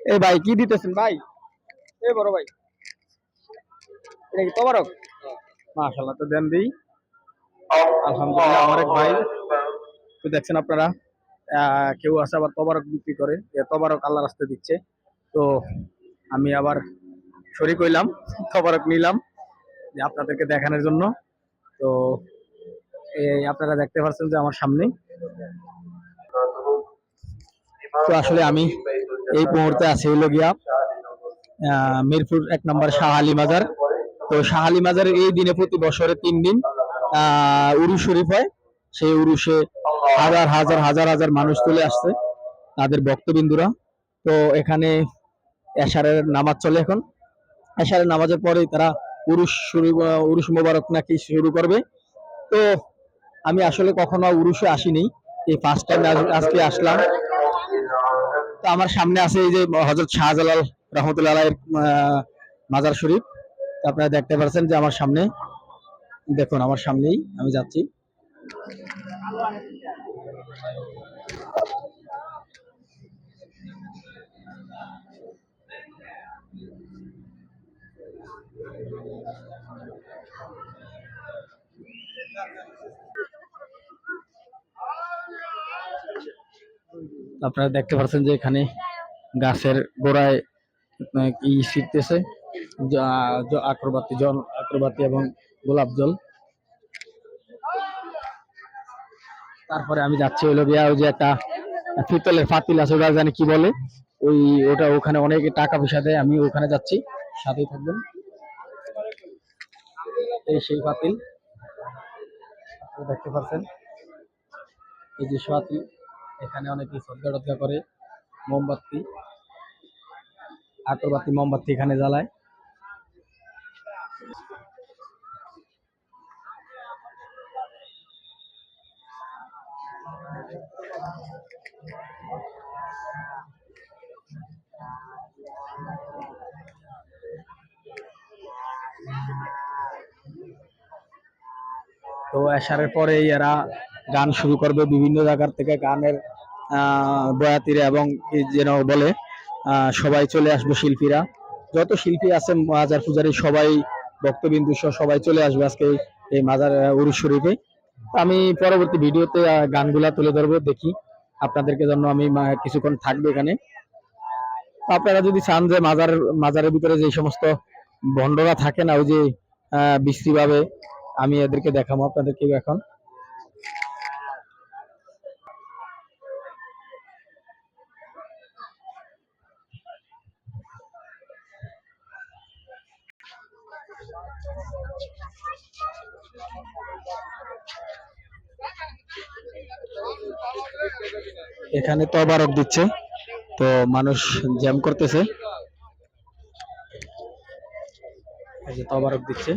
এই ভাই, কি দিতেছেন ভাই? এই বড় ভাই। এটা কি তবারক? মাশাআল্লাহ, তো দেন দিই। আলহামদুলিল্লাহ, আমার এক ভাই। তো দেখছেন আপনারা কেউ আছে আবার তবারক বিক্রি করে। এ তবারক আল্লাহ রাস্তায় দিচ্ছে। তো আমি আবার শরিক হইলাম, তবারক নিলাম আপনাদেরকে দেখানোর জন্য। তো আপনারা দেখতে পাচ্ছেন যে আমার সামনে। তো আসলে আমি এই মুহূর্তে আছি হইল গিয়া মিরপুর এক নম্বর শাহ আলী মাজার। তো শাহ আলী মাজারের এই দিনে প্রতি বছরে তিন দিন উরুস শরীফ হয়। সেই উরুসে হাজার হাজার হাজার হাজার মানুষ চলে আসছে, তাদের ভক্তবিন্দুরা। তো এখানে এশারের নামাজ চলে এখন। এশারের নামাজের পরেই তারা উরুস শুরু উরুস মোবারক নাকি শুরু করবে। তো আমি আসলে কখনো উরুসে আসিনি। এই ফার্স্ট টাইম আজকে আসলাম। তো আমার সামনে আছে এই যে হজরত শাহজালাল রহমতুল্লাহ মাজার শরীফ। আপনারা দেখতে পাচ্ছেন যে আমার সামনে দেখুন, আমার সামনেই আমি যাচ্ছি। আপনারা দেখতে পাচ্ছেন যে এখানে গাছের গোড়ায় ই জ- আকরবাতি জল, আকরবাতি এবং গোলাপ জল। তারপরে আমি যাচ্ছি গিয়া ওই যে একটা পিতলের পাতিল আছে ওটা জানি কি বলে। ওই, ওটা ওখানে অনেক টাকা পয়সা দেয়, আমি ওখানে যাচ্ছি, সাথেই থাকবেন। এই সেই আপনারা দেখতে পাচ্ছেন, এই যে পাতিল এখানে অনেকে শ্রদ্ধা টদ্ধা করে মোমবাতি আগরবাতি মোমবাতি এখানে জ্বালায়। তো এশারের পরে এরা গান শুরু করবে বিভিন্ন জায়গার থেকে গানের বয়াতিরা এবং যেন বলে সবাই চলে আসবে শিল্পীরা। যত শিল্পী আছে, মাজার পূজারি সবাই, ভক্তবিন্দু সহ সবাই চলে আসবে আজকে এই- মাজার উরুস শরীফে। আমি পরবর্তী ভিডিওতে গানগুলা তুলে ধরবো, দেখি আপনাদেরকে জন্য আমি কিছুক্ষণ থাকব এখানে। আপনারা যদি চান যে মাজার, মাজারের ভিতরে যে সমস্ত ভণ্ডরা থাকে না, ওই যে বিশ্রীভাবে আমি এদেরকে দেখাবো আপনাদেরকে এখন। এখানে তবারক দিচ্ছে। তো মানুষ জ্যাম করতেছে। এই যে দিচ্ছে।